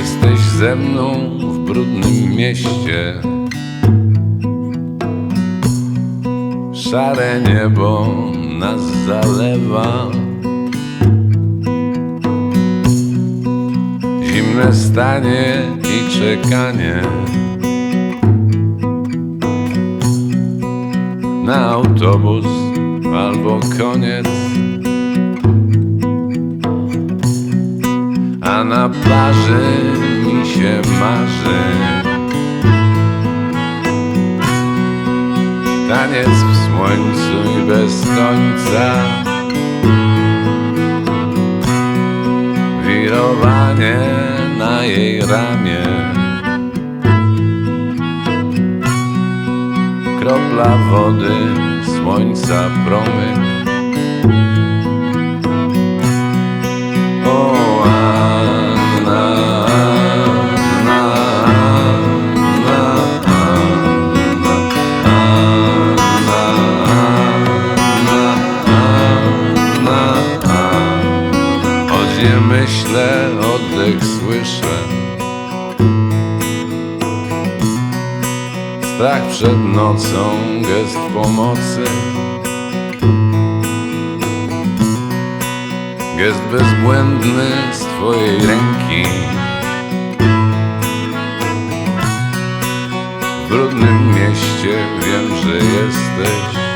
Jesteś ze mną w brudnym mieście. Szare niebo nas zalewa. Zimne stanie i czekanie na autobus albo koniec. A na plaży mi się marzy. Taniec w słońcu i bez końca. Wirowanie na jej ramię. Kropla wody, słońca promyk Nie myślę, oddech słyszę. Strach przed nocą, gest pomocy. Gest bezbłędny z twojej ręki. W brudnym mieście wiem, że jesteś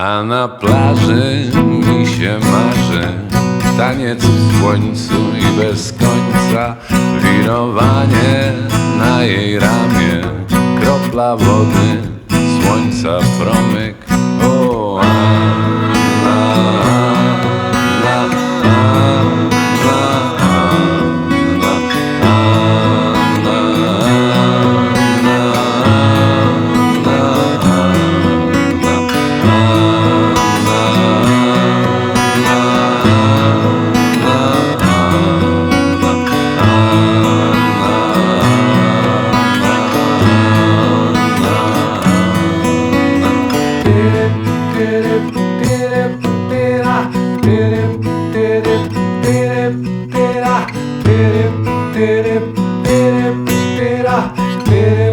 A na plaży mi się marzy Taniec w słońcu i bez końca Wirowanie na jej ramię. Kropla wody, słońca promyk lugar.